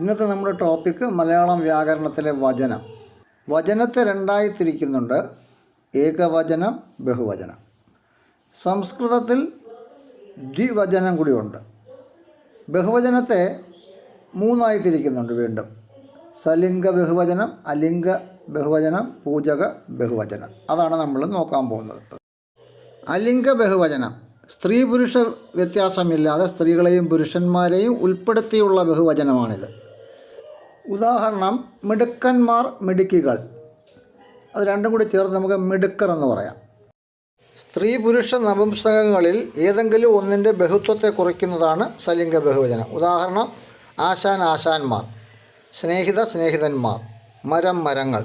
ഇന്നത്തെ നമ്മുടെ ടോപ്പിക്ക് മലയാളം വ്യാകരണത്തിലെ വചനം. വചനത്തെ രണ്ടായി തിരിക്കുന്നുണ്ട്. ഏകവചനം ബഹുവചനം. സംസ്കൃതത്തിൽ ദ്വിവചനം കൂടിയുണ്ട്. ബഹുവചനത്തെ മൂന്നായി തിരിക്കുന്നുണ്ട് വീണ്ടും. സലിംഗ ബഹുവചനം അലിംഗ ബഹുവചനം പൂജക ബഹുവചനം. അതാണ് നമ്മൾ നോക്കാൻ പോകുന്നത്. അലിംഗ ബഹുവചനം. സ്ത്രീ പുരുഷ വ്യത്യാസമില്ലാതെ സ്ത്രീകളെയും പുരുഷന്മാരെയും ഉൾപ്പെടുത്തിയുള്ള ബഹുവചനമാണിത്. ഉദാഹരണം മിടുക്കന്മാർ മിടുക്കികൾ. അത് രണ്ടും കൂടി ചേർത്ത് നമുക്ക് മിടുക്കർ എന്ന് പറയാം. സ്ത്രീ പുരുഷ നപുംസകങ്ങളിൽ ഏതെങ്കിലും ഒന്നിന്റെ ബഹുത്വത്തെ കുറിക്കുന്നതാണ് സലിംഗ ബഹുവചനം. ഉദാഹരണം ആശാൻ ആശാന്മാർ സ്നേഹിത സ്നേഹിതന്മാർ മരം മരങ്ങൾ.